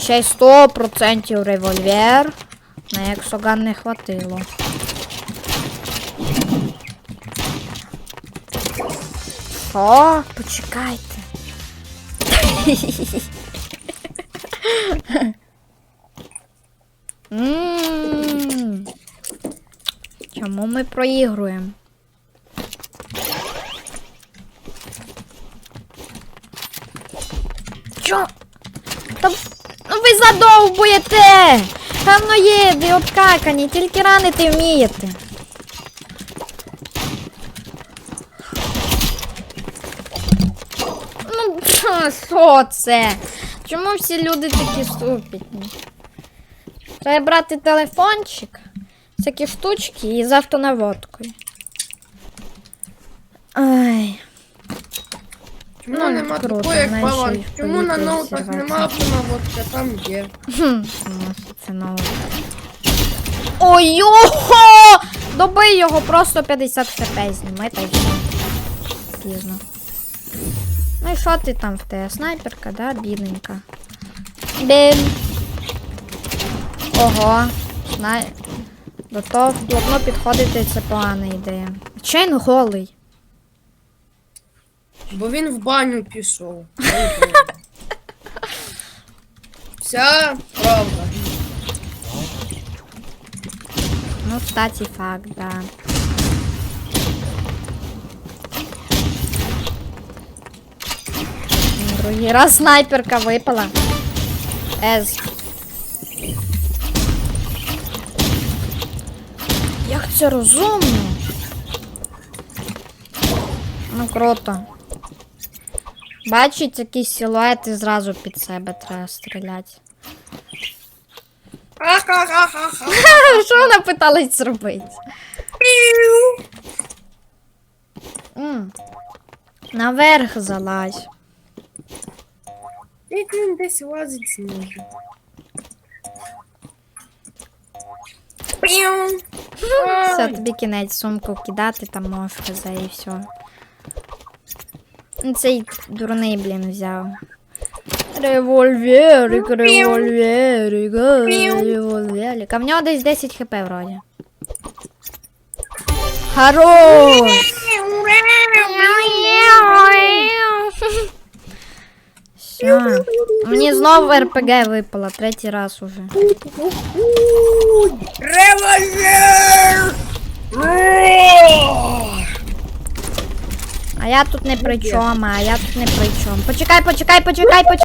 Ще й 100% револьвер. На ексоган не хватило. Що? Почекайте. Чому ми проігруємо? Чо? Та ну ви задовбуєте! Говноєди, обкакані, тільки ранити вмієте. Ну, що це? Чому всі люди такі ступітні? Треба брати телефончик, всякі штучки і з автонаводкою. Ай. Чому Ну, нема круто, такої, як знаєш, баланс? Чому на поліція ноутах всірається. нема автонаводка, там є. Хм, ну, це нове. Ой, його! Добий його, просто 50 хп зніми та й все. Пізно. Ну і що ти там в тебе? Снайперка, да, бідненька. Бім. Ого. Снай... До того плотно підходити це погана ідея. Чейн голий. Бо він в баню пішов. Вся правда. Ну, кстати, факт, да. Другий раз снайперка випала. Ез. Як це розумно? Ну круто. Бачить якісь силуети зразу під себе треба стріляти. Що вона питалась зробити? М. Наверх залазь. Як він десь лазить зможе. Піу. Все, тобі кінець сумку кидати, там можеш хз і все. Ну, Цей дурний, блін, взяв. Револьверик, револьверик, револьверик. А в нього десь 10 хп вроді. Хорош! Все. Мені знову РПГ випало, третій раз уже. Револьвер! Я тут не при чому, а я тут не при чому. Почекай, почекай, почекай, почекай.